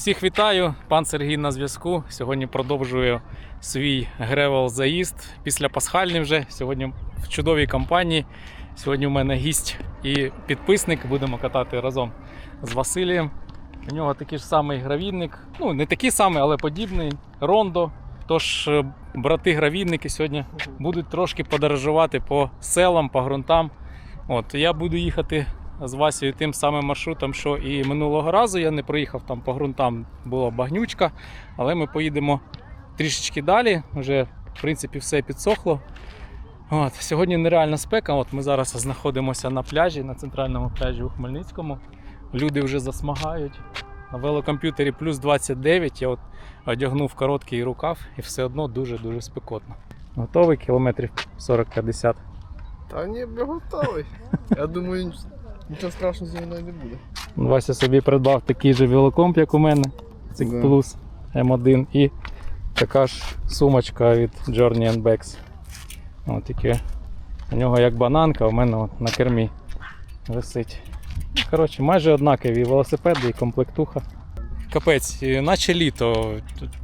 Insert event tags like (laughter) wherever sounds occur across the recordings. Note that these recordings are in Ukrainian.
Всіх вітаю, пан Сергій на зв'язку. Сьогодні продовжую свій гревел заїзд після пасхальний вже. Сьогодні в чудовій компанії. Сьогодні у мене гість і підписник. Будемо катати разом з Василієм. У нього такий ж самий гравійник. Ну, не такий самий, але подібний. Рондо. Тож е, брати-гравійники сьогодні будуть трошки подорожувати по селам, по ґрунтам. От, я буду їхати з Васею тим самим маршрутом, що і минулого разу. Я не проїхав там по ґрунтам, була багнючка, але ми поїдемо трішечки далі. Вже в принципі все підсохло. От, сьогодні нереальна спека. От ми зараз знаходимося на пляжі, на центральному пляжі у Хмельницькому. Люди вже засмагають. На велокомп'ютері плюс 29. Я от одягнув короткий рукав і все одно дуже-дуже спекотно. Готовий кілометрів 40-50. Та ні, готовий. Я думаю, нічого страшного зі мною не буде. Вася собі придбав такий же велокомп, як у мене. Це Да. Plus M1 і така ж сумочка від Journey and Bags. От тільки у нього як бананка, у мене от на кермі висить. Ну, Коротше, майже однакові велосипеди і комплектуха. Капець, наче літо.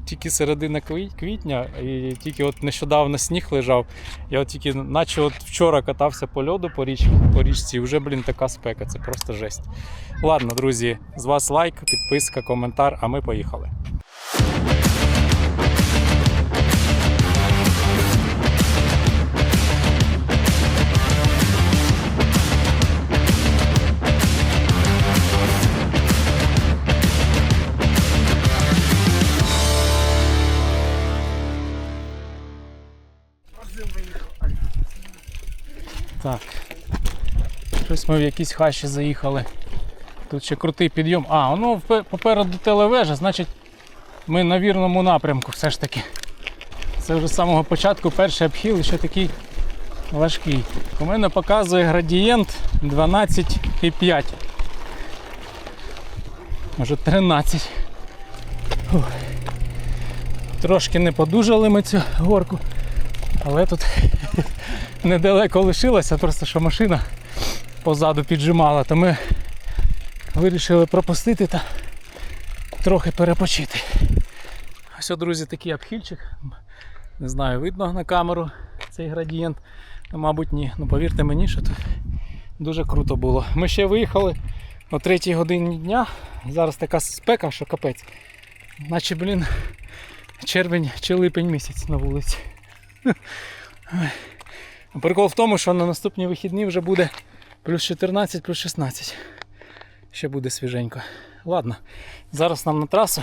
Тільки середина квітня, і тільки от нещодавно сніг лежав. Я от тільки, наче от вчора катався по льоду по, річ, по річці, і вже, блін, така спека, це просто жесть. Ладно, друзі, з вас лайк, підписка, коментар, а ми поїхали. Так. Щось ми в якісь хащі заїхали. Тут ще крутий підйом. А, воно попереду телевежа, значить ми на вірному напрямку все ж таки. Це вже з самого початку перший обхил і ще такий важкий. У мене показує градієнт 12,5. Може 13. Фух. Трошки не подужали ми цю горку, але тут (laughs) недалеко лишилося, просто що машина позаду піджимала, то ми вирішили пропустити та трохи перепочити. Ось, друзі, такий обхильчик. Не знаю, видно на камеру цей градієнт. Ну, Мабуть, ні. Ну повірте мені, що тут дуже круто було. Ми ще виїхали о 3 годині дня. Зараз така спека, що капець. Наче, блін, червень чи липень місяць на вулиці. Прикол в тому, що на наступні вихідні вже буде плюс 14, плюс 16. Ще буде свіженько. Ладно, зараз нам на трасу.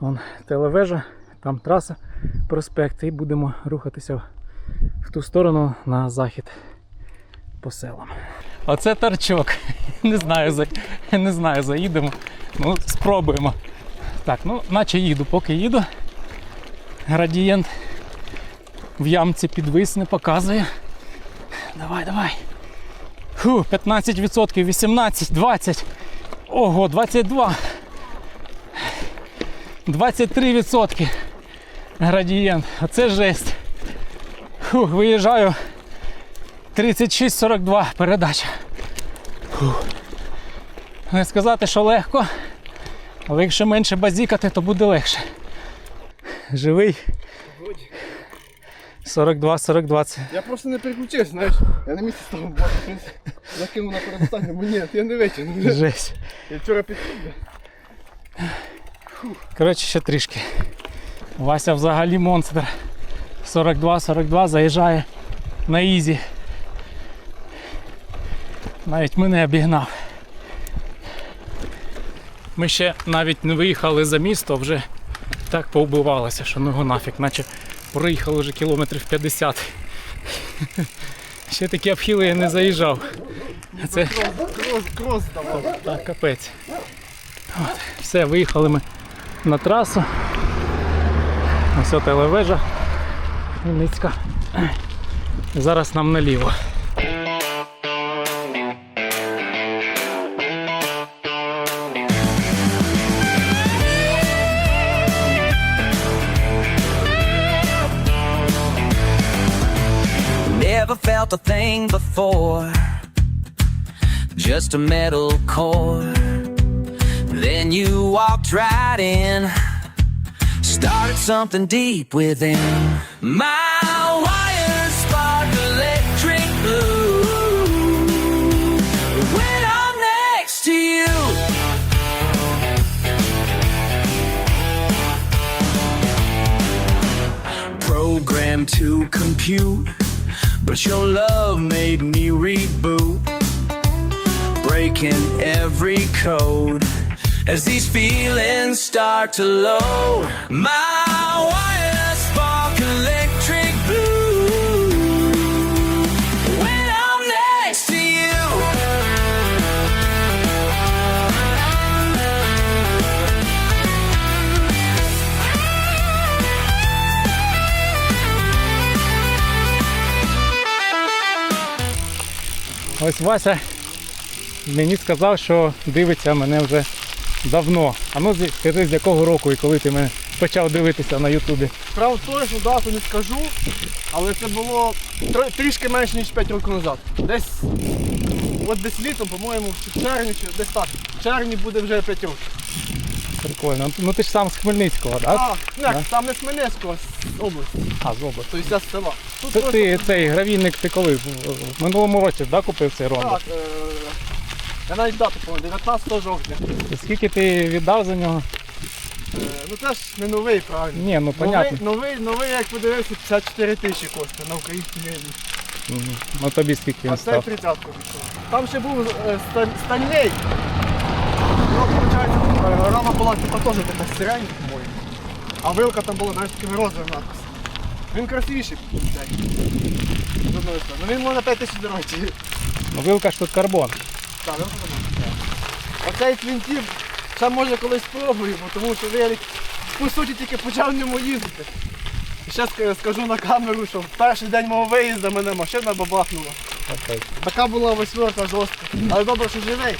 Вон телевежа, там траса, проспект, і будемо рухатися в ту сторону на захід по селам. Оце торчок. (laughs) Не знаю, за... не знаю, заїдемо. Ну, спробуємо. Так, ну, наче їду, поки їду. Градієнт в ямці підвис не показує. Давай, давай. Фу, 15%, 18, 20. Ого, 22. 23% градієнт. Оце жесть. Фу, виїжджаю 36-42 передача. Фу. Не сказати, що легко, але якщо менше базікати, то буде легше. Живий. 42-42 це Я просто не переключився, знаєш. Я на місці став, бо закинув на передостанню, бо ні, я не витягнув. жесть. Я вчора підсів. Коротше, ще трішки. Вася взагалі монстр. 42-42 заїжджає на ізі. Навіть мене обігнав. Ми ще навіть не виїхали за місто, вже так повбивалося, що ну його нафіг, наче проїхали вже кілометрів 50. Ще такі обхили я не заїжджав. Це Крос, давав. так, капець. От, все, виїхали ми на трасу. Ось телевежа Хмельницька. Зараз нам наліво. A thing before. Just a metal core. Then Then you walked right in, started something deep within. My wires spark electric blue. When I'm next to you. Programmed to compute, but your love made me reboot breaking every code as these feelings start to load. My Ось Вася мені сказав, що дивиться мене вже давно. А ну скажи, з якого року і коли ти мене почав дивитися на Ютубі. Правда, точну дату не скажу, але це було трішки менше, ніж 5 років назад. Десь, от десь літом, по-моєму, чи в червні, чи десь так. В червні буде вже 5 років. Прикольно. Ну ти ж сам з Хмельницького, так? А, не, Да. там не з Хмельницького, з області. А, з області. Тобто я з села. Тут Ти, просто- ти цей гравійник ти коли? В в минулому році да, купив цей ромбо? Так, е, я навіть дату пам'ятаю, 19 жовтня. Скільки ти віддав за нього? Е, ну це ж не новий, правильно. Ні, ну понятно. Новий, новий, новий, як подивився, 54 тисячі коштує на українській. Мгм. Ну тобі скільки А він це став? 30 пішов. Там ще був е, Стан- Станлей. Рама була типа теж така сирень, по-моєму. А вилка там була, знаєш, такими розовим надпис. Він красивіший, блядь. Ну він може 5 тисяч дорожчий. Ну вилка ж тут карбон. Так, вилка нормальна. Оцей твінтів ще може колись спробую, тому що велик по суті тільки почав в ньому їздити. І ще скажу на камеру, що в перший день мого виїзду мене машина бабахнула. Окей. Така була восьмерка жорстка. Але добре, що живий.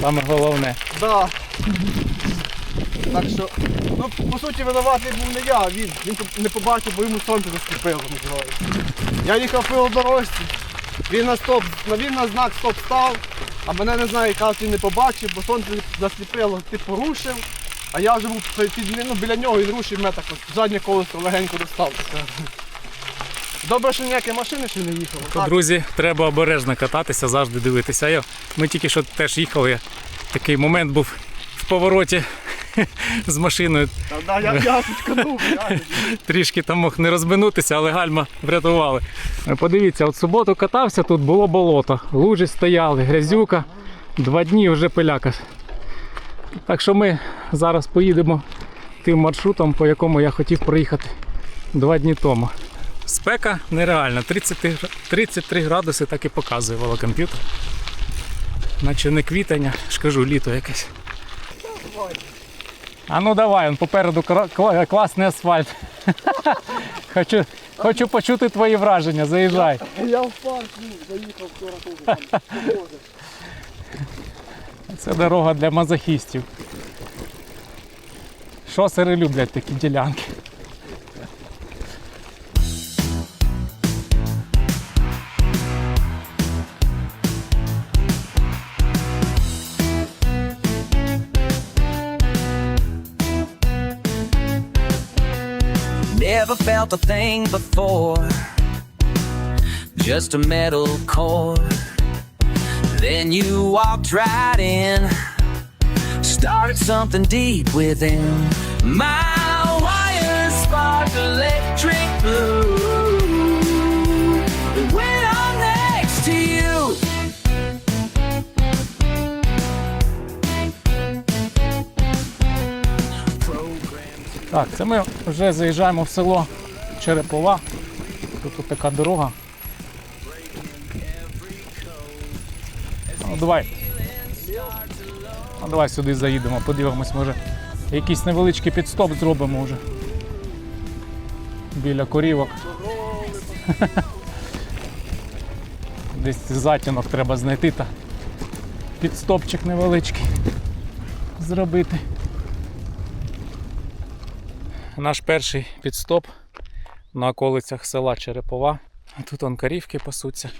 Саме головне. Да. Так що, ну, по суті, винуватий був не я, він. Він не побачив, бо йому сонце засліпило називається. Я їхав по дорожці, він на стоп, він на знак стоп став, а мене не знаю, якраз він не побачив, бо сонце засліпило, ти порушив, а я вже був під, ну, біля нього і рушив мене так от заднє колесо легенько достав. Добре, що ніякі машини ще не їхали. То, друзі, треба обережно кататися, завжди дивитися. Ми тільки що теж їхали. Такий момент був в повороті (laughs) з машиною. та, я, я (laughs) Трішки там мог не розминутися, але гальма врятували. Подивіться, от суботу катався, тут було болото. Лужі стояли, грязюка. Два дні вже пиляка. Так що ми зараз поїдемо тим маршрутом, по якому я хотів проїхати два дні тому. Спека нереальна, 30, 33 градуси так і показує комп'ютер. Наче не квітень, ж кажу, літо якесь. А ну давай, он попереду класний асфальт. (laughs) Хочу, хочу почути твої враження, заїжджай. я в парк заїхав вчора теж. Це дорога для мазохістів. Шосери люблять такі ділянки. Never felt a thing before. Just a metal core. Then you walked right in. Started something deep within. My wires sparked electric blue. Так, це ми вже заїжджаємо в село Черепова. Тут, така дорога. Ну, давай. Ну, давай сюди заїдемо, подивимось, може якийсь невеличкий підстоп зробимо вже. Біля корівок. (laughs) Десь затінок треба знайти та підстопчик невеличкий зробити. Наш перший підстоп на околицях села Черепова. А Тут он корівки пасуться.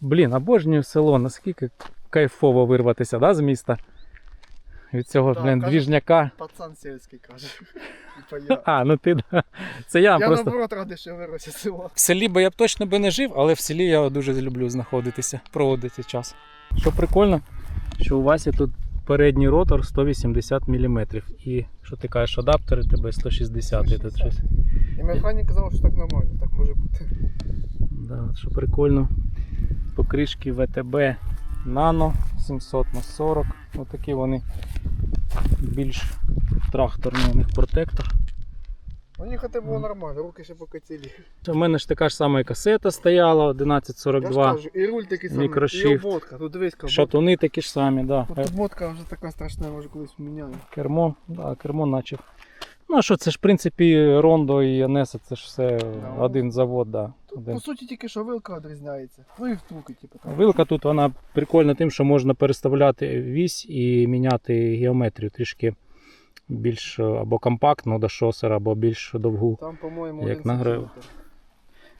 Блін, обожнюю село, наскільки кайфово вирватися да, з міста від цього, Так, блін, каже- двіжняка. Пацан сільський каже. (laughs) А, ну ти да. Це я, Я просто. наоборот радий, що я виросся з села. В селі би я б точно би не жив, але в селі я дуже люблю знаходитися, проводити час. Що прикольно, що у Васі тут передній ротор 180 мм. І що ти кажеш, адаптери тебе 160 і тут щось. І механік казав, що так нормально, так може бути. Да, що прикольно. Покришки ВТБ Nano 700 на 40. Отакі вони більш тракторні у них протектор. Ну їхати було нормально, руки ще поки. У мене ж така ж сама і касета стояла Я ж 1142. кажу, і руль такий самий, і Мікрошифт. Тут дивись. Шатуни такі ж самі, да. Тут обмотка вже така страшна, може колись міняю. Кермо, да, кермо наче. Ну а що, це ж в принципі Рондо і Анеса, це ж все Да. один завод, да. Тут Один. по суті тільки що вилка відрізняється. Ну і втулки, типу. там. Вилка тут вона прикольна тим, що можна переставляти вісь і міняти геометрію трішки більш е, або компактну до шосера, або більш довгу. Там, по-моєму, Як нагрев. сантиметр.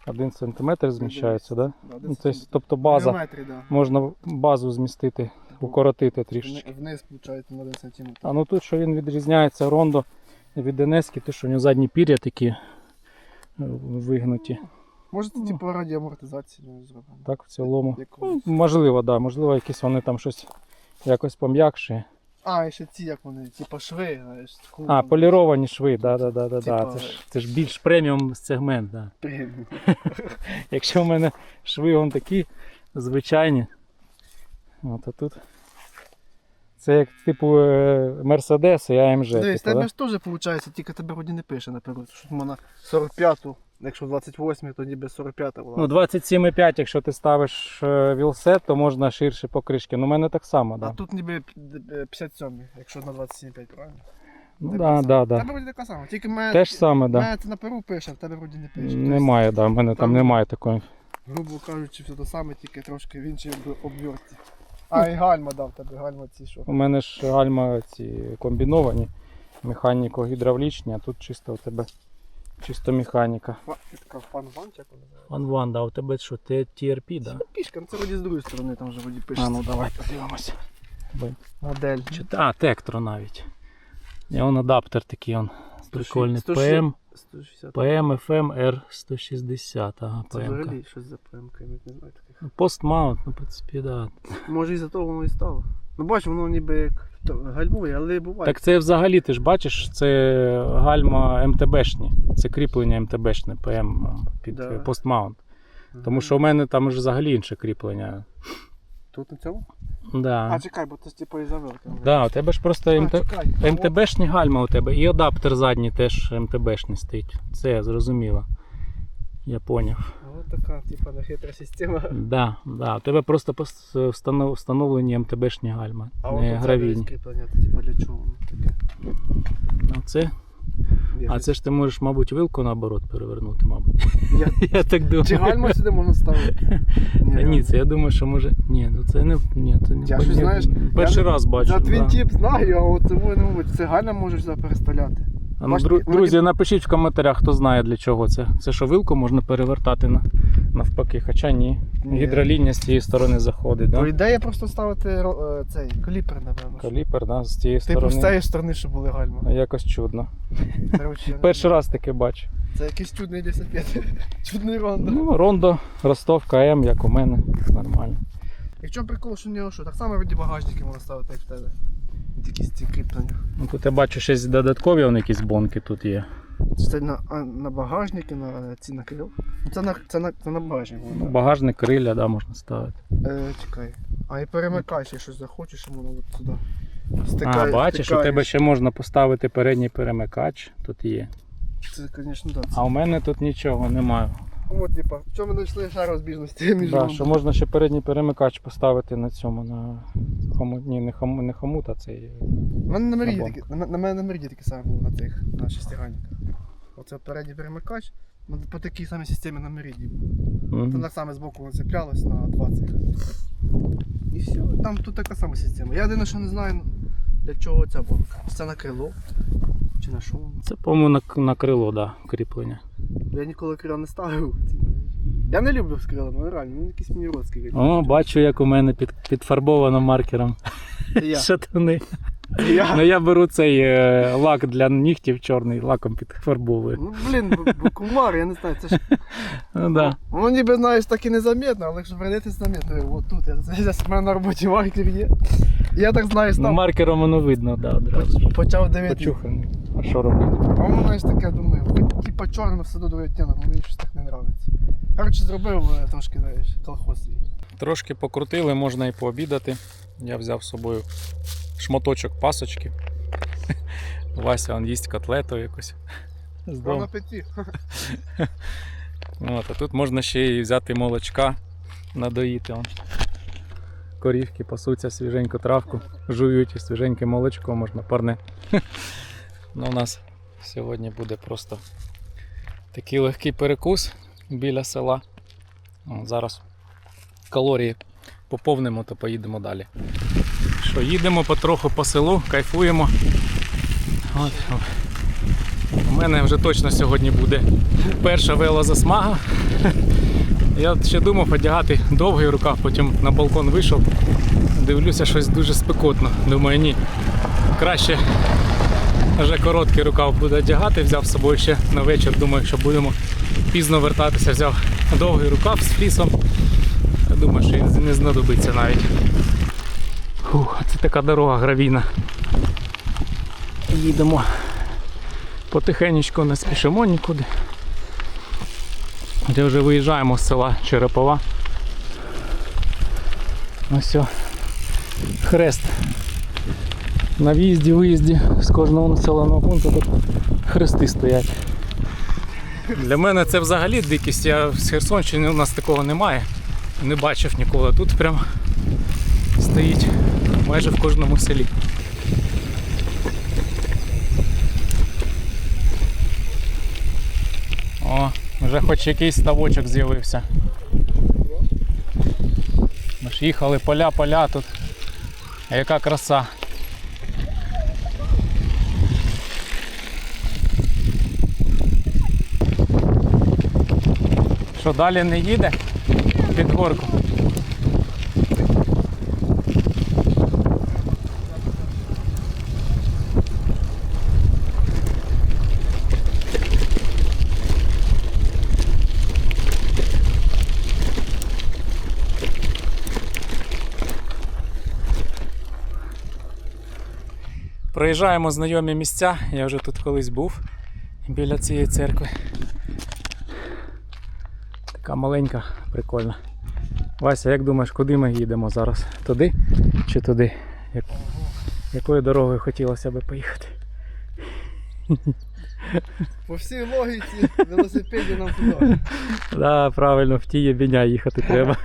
Один сантиметр зміщається, да? Ну, тобто, тобто база, да. можна базу змістити, укоротити трішечки. Вниз, виходить, на 1 сантиметр. А ну тут, що він відрізняється Рондо від Денески, те, що у нього задні пір'я такі е, вигнуті. Може, це Ну. типу раді амортизації зроблено. Так, в цілому. Ну, можливо, да, можливо, якісь вони там щось якось пом'якші. А, і ще ці, як вони, типу шви, знаєш. з А, поліровані шви, да, да, да, да, да. Типа- Це, ж, це ж більш преміум сегмент. Да. (laughs) (laughs) Якщо в мене шви вон такі звичайні, от, а тут. Це як типу Мерседес і AMG. Дивись, Типу, тебе да? ж теж виходить, тільки тебе вроді не пише наперед. Що можна 45-ту, якщо 28 тоді без 45 була. Ну, 27,5, якщо ти ставиш е, вілсет, то можна ширше покришки. Ну, у мене так само, А тут ніби е, 57, якщо на 27,5, правильно? Ну, Тебе да, да, да. Тебе вроді така сама, тільки мене, Те ж саме, да. мене це на перу пише, а в тебе вроді не пише. Тобто, Немає, да, в мене там там- немає такої. грубо кажучи, все те саме, тільки трошки в іншій об- обвертці. А, і гальма дав тебе, гальма ці що. У мене ж гальма ці комбіновані, механіко-гідравлічні, а тут чисто у тебе чисто механіка. Фа- Така фан-ван, як вона називається? У тебе що, ти TRP, да? Пішка, ну це вроді з другої сторони там вже вроді пише. А ну давай подивимося. Модель. Чи- А, Тектро навіть. І он адаптер такий, он прикольний. 160. PM, 160. PM FM R160, ага, Це PM. взагалі щось за ПМК, я не знаю таких. Постмаунт, ну, в принципі, да. Може і за того воно і стало. Ну бач, воно ніби як гальмує, але буває. Так це взагалі, ти ж бачиш, це гальма МТБшні. Це кріплення МТБшне PM під Да. е, постмаунт. Тому що у мене там ж взагалі інше кріплення. Тут на цьому? Да. А чекай, бо ж типу і завелка. Да, у тебе ж просто А, МТ... чекай. МТБшні гальма у тебе, і адаптер задній теж МТБшний стоїть. Це зрозуміло. Я поняв. Ось така, типу, на хитра система. (laughs) Да, да. У тебе просто встанов- встановлені МТБшні гальма, А не от це гравійні. кріплення, то типу для чого воно таке? А це, а це ж ти можеш, мабуть, вилку наоборот перевернути, мабуть. (laughs) Я... (laughs) Я так думаю. Чи гальма сюди можна ставити? Та Ні, це я думаю, що може. Ні, ну це не. Ні, це не Я щось, знаєш, Перший я раз бачу. За да. твінтіп знаю, а от це мабуть. Це гальма можеш переставляти. Ну, Бачите, дру- вони- друзі, напишіть в коментарях, хто знає для чого це. Це що вилку можна перевертати на, навпаки, хоча ні. Ні. Гідролінія з цієї сторони заходить, да? ідея просто ставити е, цей кліпер, напевно. Каліпер, да, з цієї Типу з сторони. цієї сторони, щоб були гальма. Якось чудно. Перший раз таке бачу. Це якийсь чудний лісопед. (laughs) Чудний рондо. Ну, Рондо, Ростов, КМ, як у мене. Нормально. І в чому прикол, що в нього що? Так само вроді багажники можна ставити, як в тебе. Якісь ці кріплення. Ну, тут я бачу щось додаткові вон якісь бонки тут є. Це на, а, на багажники, на ці на крил. Це на, це на, це на багажник. Ну. Багажник, криля, да, можна ставити. Е, чекай. А і перемикай, ще щось захочеш, воно от сюди. а, Стикає- бачиш, у тебе ще можна поставити передній перемикач. Тут є. Це, звісно, так. А у мене тут нічого немає. От, типа, в чому ми знайшли ще розбіжності між Да, що можна ще передній перемикач поставити на цьому, на хомут, ні, не хомут, не хомут, а цей. У мене на меріді на такі, на, на мене на меріді таке саме було на цих, на шестигранниках. Оце передній перемикач, ну, по такій самій системі на меріді. Там так само збоку цеплялось на 20. І все, там тут така сама система. Я єдине, що не знаю, для чого ця. Чи це на крило? Чи на що? Це, по-моєму, на, на крило, да, кріплення. Я ніколи крила не ставив. Я не люблю з крилами, ну, реально, ну якісь мені родські. О, бачу, як у мене під, підфарбовано маркером я. (laughs) шатуни. Я. Ну я беру цей е, лак для нігтів чорний, лаком підфарбовую. Ну, блін, кумар, я не знаю, це ж. (laughs) Ну да. Воно ніби, знаєш, так і незаметно, але якщо прийдете заметно, от тут, я, я, в мене на роботі маркер є. Я так знаю, Ну, став, маркером воно видно, да, одразу. почав дивитися. Почуханий. А що робити? А воно, знаєш, таке, думаю, хоч типа чорно все одно думаю, ну мені щось так не подобається. Коротше, зробив е, трошки, знаєш, колхоз свій. Трошки покрутили, можна і пообідати. Я взяв з собою шматочок пасочки. (laughs) Вася он їсть котлету якусь. З Прямо дому. (laughs) От, а тут можна ще й взяти молочка, надоїти. Он. Корівки пасуться, свіженьку травку, жують і свіженьке молочко можна парне. (laughs) Ну, у нас сьогодні буде просто такий легкий перекус біля села. О, зараз калорії поповнимо, то поїдемо далі. Що, їдемо потроху по селу, кайфуємо. От, у мене вже точно сьогодні буде перша велозасмага. (laughs) Я ще думав одягати довгий рукав, потім на балкон вийшов. Дивлюся, щось дуже спекотно. Думаю, ні. Краще вже короткий рукав буде одягати, взяв з собою ще на вечір. Думаю, якщо будемо пізно вертатися, взяв довгий рукав з флісом. Думаю, що він не знадобиться навіть. Фух, це така дорога гравійна. Їдемо потихенечку не спішимо нікуди. Де вже виїжджаємо з села Черепова. Ось о, хрест. На в'їзді, виїзді з кожного населеного пункту тут хрести стоять. Для мене це взагалі дикість. Я з Херсонщини у нас такого немає. Не бачив ніколи. Тут прям стоїть майже в кожному селі. О, вже хоч якийсь ставочок з'явився. Ми ж їхали поля, поля тут. А яка краса. Що далі не їде під горку? Проїжджаємо знайомі місця. Я вже тут колись був біля цієї церкви. Така маленька, прикольна. Вася, як думаєш, куди ми їдемо зараз? Туди чи туди? Як... Якою дорогою хотілося би поїхати? (laughs) По всій логіці велосипеді нам туди. Да, правильно, в ті єбіня їхати треба.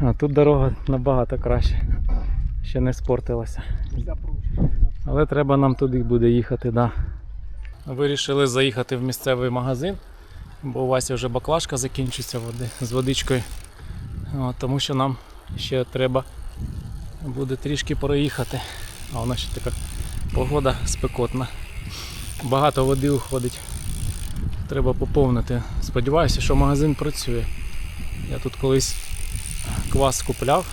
А тут дорога набагато краще. Ще не спортилася. Але треба нам туди буде їхати, да. Вирішили заїхати в місцевий магазин, бо у Васі вже баклажка закінчиться води, з водичкою. От, тому що нам ще треба буде трішки проїхати. А у нас ще така погода спекотна. Багато води уходить. Треба поповнити. Сподіваюся, що магазин працює. Я тут колись квас купляв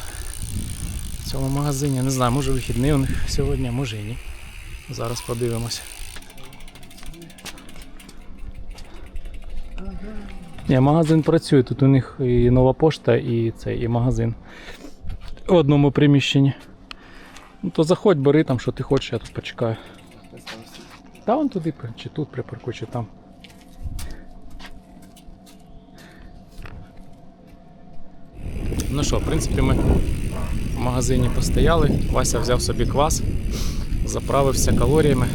в цьому магазині. Не знаю, може вихідний у них сьогодні, може і ні. Зараз подивимося. Ні, магазин працює. Тут у них і нова пошта, і цей, і магазин. В одному приміщенні. Ну то заходь, бери там, що ти хочеш, я тут почекаю. Та вон туди, чи тут припаркуй, чи там. Ну що, в принципі, ми в магазині постояли. Вася взяв собі квас, заправився калоріями.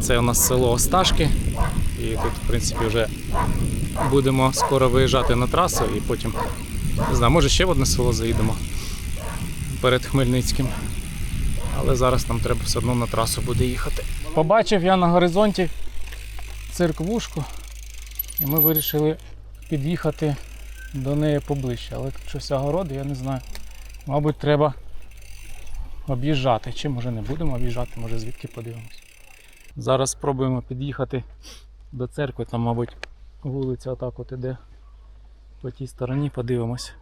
Це у нас село Осташки. І тут, в принципі, вже будемо скоро виїжджати на трасу і потім, не знаю, може ще в одне село заїдемо перед Хмельницьким. Але зараз нам треба все одно на трасу буде їхати. Побачив я на горизонті церквушку, і ми вирішили під'їхати до неї поближче. Але щось огороди, я не знаю. Мабуть, треба об'їжджати. Чи може не будемо об'їжджати, може звідки подивимось. Зараз спробуємо під'їхати до церкви, там, мабуть, вулиця отак от іде по тій стороні, подивимось.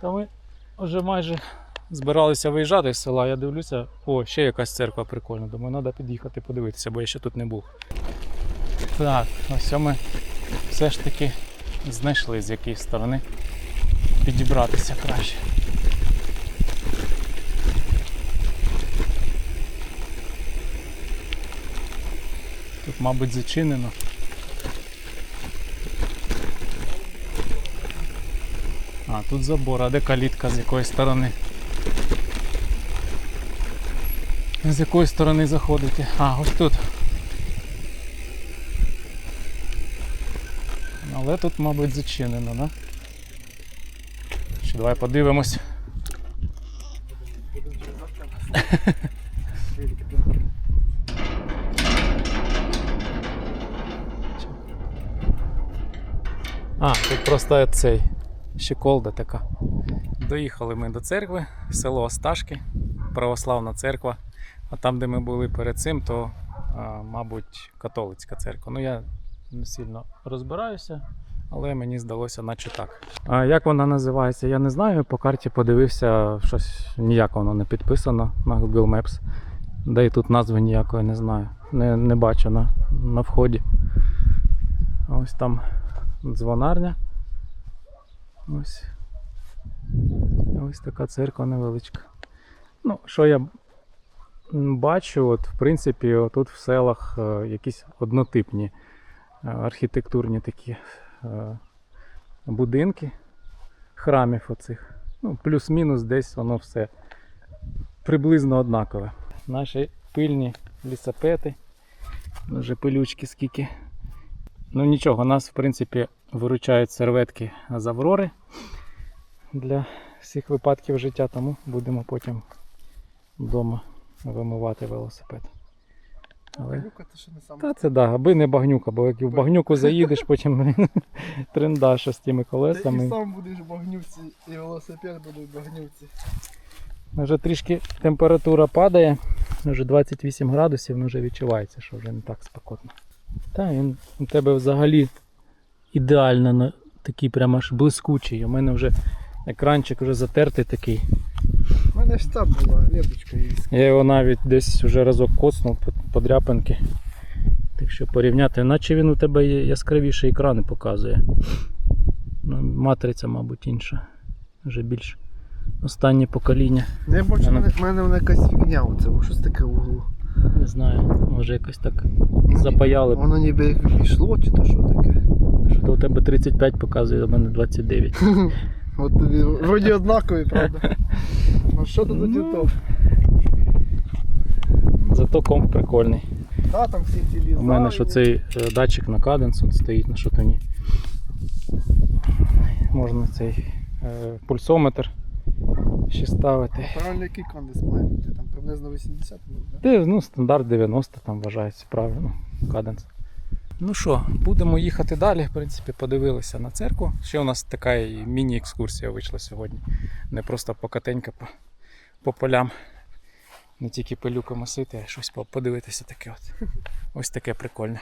Та ми вже майже збиралися виїжджати з села, я дивлюся, о, ще якась церква прикольна. Думаю, треба під'їхати подивитися, бо я ще тут не був. Так, ось ми все ж таки знайшли з якої сторони підібратися краще. Тут, мабуть, зачинено. А, тут забор, а де калітка з якої сторони? З якої сторони заходити? А, ось тут. Але тут, мабуть, зачинено, да? Ще давай подивимось. (laughs) А, тут просто цей щеколда така. Доїхали ми до церкви, село Осташки, православна церква. А там, де ми були перед цим, то, мабуть, католицька церква. Ну я не сильно розбираюся, але мені здалося, наче так. А як вона називається, я не знаю. По карті подивився, щось ніяк воно не підписано на Google Maps. Да і тут назви ніякої не знаю. Не, не бачу на, на вході. Ось там дзвонарня. Ось. Ось така церква невеличка. Ну, що я бачу, от, в принципі, тут в селах е, якісь однотипні е, архітектурні такі е, будинки храмів оцих. Ну, плюс-мінус десь воно все приблизно однакове. Наші пильні лісапети. Вже пилючки скільки. Ну нічого, нас в принципі виручають серветки з Аврори для всіх випадків життя, тому будемо потім вдома вимивати велосипед. Але... Люка, ти ще не сам. Та це да, аби не багнюка, бо як в багнюку заїдеш, потім (laughs) трендаш з тими колесами. Ти і сам будеш в багнюці, і велосипед буде в багнюці. Вже трішки температура падає, вже 28 градусів, ну вже відчувається, що вже не так спекотно. Та він у тебе взагалі ідеально на- такий прямо аж блискучий. У мене вже екранчик вже затертий такий. У мене ж там була ленточка і Я його навіть десь вже разок коцнув по, по дряпинки. Так що порівняти, наче він у тебе є яскравіші екрани показує. Ну, матриця, мабуть, інша. Вже більш останнє покоління. Ну, я бачу, в мене, мене вона якась фігня, оце щось таке в углу. Не знаю, може якось так запаяли. Воно ніби як пішло, чи то що таке. Що то у тебе 35 показує, а в мене 29. (laughs) От тобі вроді (laughs) однакові, правда? Ну що тут Ну, то? Зато комп прикольний. Та там всі ці лізають. У мене ж оцей е, датчик на каденс стоїть на шатуні. Можна цей е, пульсометр ще ставити. Правильно який кондис має бути? Там приблизно 80 мабуть, да? Ну, стандарт 90 там вважається правильно. Каденс. Ну що, будемо їхати далі. В принципі, подивилися на церкву. Ще у нас така міні-екскурсія вийшла сьогодні. Не просто покатенька по, по полям. Не тільки пилюку мосити, а щось подивитися таке. От. Ось таке прикольне.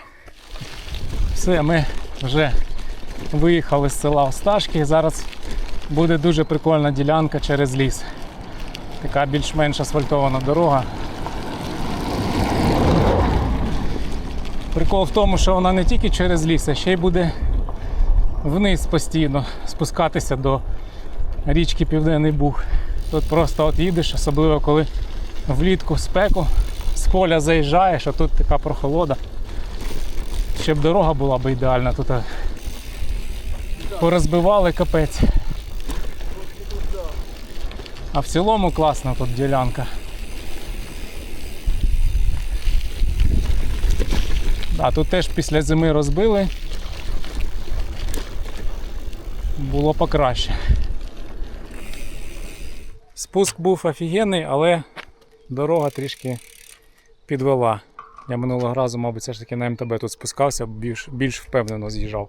Все, ми вже виїхали з села Осташки. Зараз буде дуже прикольна ділянка через ліс. Така більш-менш асфальтована дорога. Прикол в тому, що вона не тільки через ліс, а ще й буде вниз постійно спускатися до річки Південний Буг. Тут просто от їдеш, особливо коли влітку спеку з поля заїжджаєш, а тут така прохолода. Ще б дорога була б ідеальна, тут порозбивали капець. А в цілому класна тут ділянка. А тут теж після зими розбили. Було покраще. Спуск був офігенний, але дорога трішки підвела. Я минулого разу, мабуть, все ж таки на МТБ тут спускався, більш, більш впевнено з'їжджав.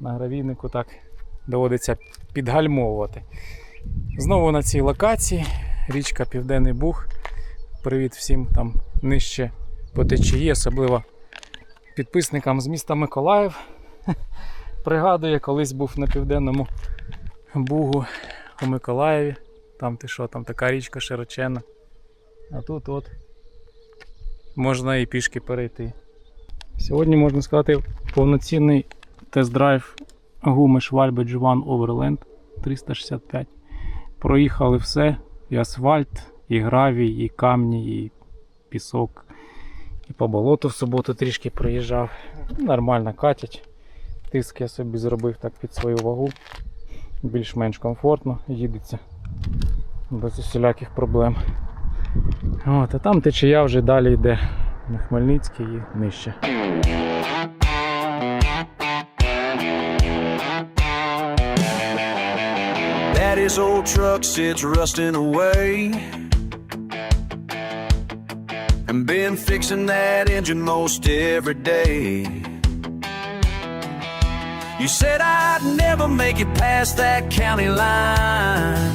На гравійнику так доводиться підгальмовувати. Знову на цій локації річка Південний Буг. Привіт всім там нижче по течії, особливо підписникам з міста Миколаїв. (laughs) Пригадую, колись був на південному Бугу у Миколаєві. Там ти що, там така річка широченна. А тут от можна і пішки перейти. Сьогодні можна сказати повноцінний тест-драйв гуми Schwalbe G1 Overland 365. Проїхали все: і асфальт, і гравій, і камні, і пісок. І по болоту в суботу трішки проїжджав. Нормально катять. Тиск я собі зробив так під свою вагу. Більш-менш комфортно їдеться. Без усіляких проблем. От, а там течія вже далі йде на Хмельницький і нижче. Daddy's old truck sits rusting away. And been fixing that engine most every day. You said I'd never make it past that county line.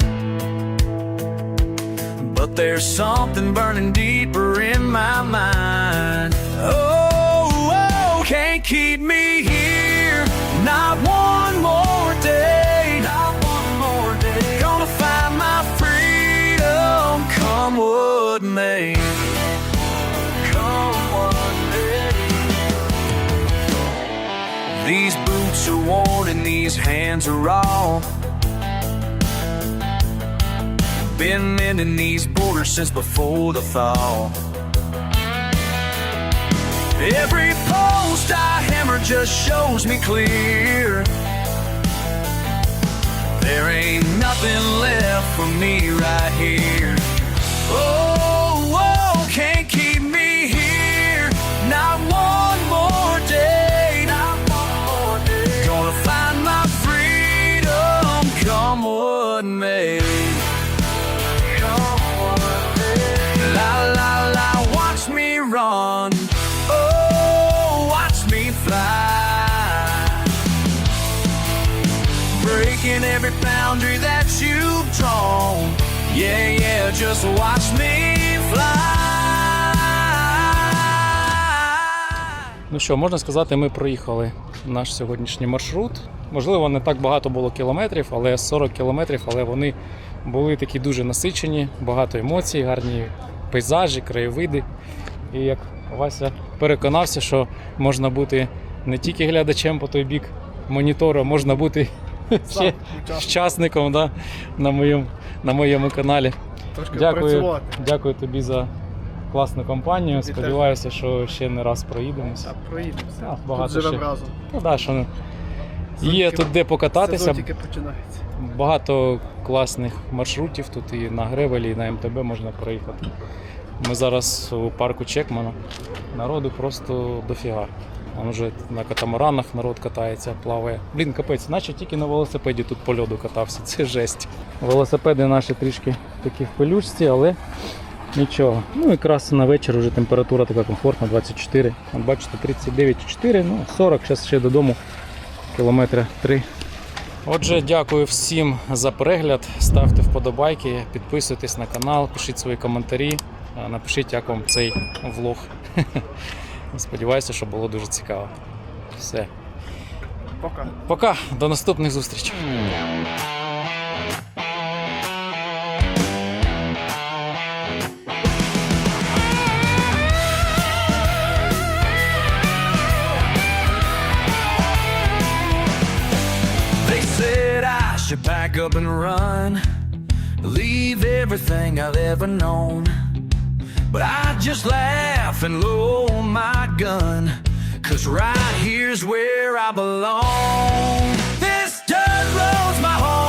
But there's something burning deeper in my mind. Oh, oh, can't keep me here. Not one Come. These boots are worn and these hands are raw. Been mending these borders since before the thaw. Every post I hammer just shows me clear. There ain't nothing left for me right here. Oh, just watch me fly. Ну що, можна сказати, ми проїхали наш сьогоднішній маршрут. Можливо, не так багато було кілометрів, але 40 кілометрів, але вони були такі дуже насичені, багато емоцій, гарні пейзажі, краєвиди. І як Вася переконався, що можна бути не тільки глядачем по той бік монітора, можна бути ще учасником да, на, моєму, на моєму каналі. Трошки Дякую, працювати. дякую тобі за класну компанію. Тобі Сподіваюся, що ще не раз проїдемося. Так, проїдемося. А, багато Тут живемо ще. разом. Ну да, що є тут де покататися. Сезон тільки починається. Багато класних маршрутів тут і на Гревелі, і на МТБ можна проїхати. Ми зараз у парку Чекмана. Народу просто дофіга. Там вже на катамаранах народ катається, плаває. Блін, капець, наче тільки на велосипеді тут по льоду катався. (laughs) Це жесть. Велосипеди наші трішки такі в пилючці, але нічого. Ну якраз на вечір вже температура така комфортна, 24. От бачите, 39,4, ну 40, зараз ще додому кілометри 3. Отже, дякую всім за перегляд. Ставте вподобайки, підписуйтесь на канал, пишіть свої коментарі, напишіть, як вам цей влог. (laughs) Сподіваюся, що було дуже цікаво. Все. Пока. Пока, до наступних зустрічей. Should up and run, leave everything I've ever known. But I just laugh and load my gun, cause right here's where I belong. This dirt road's my home.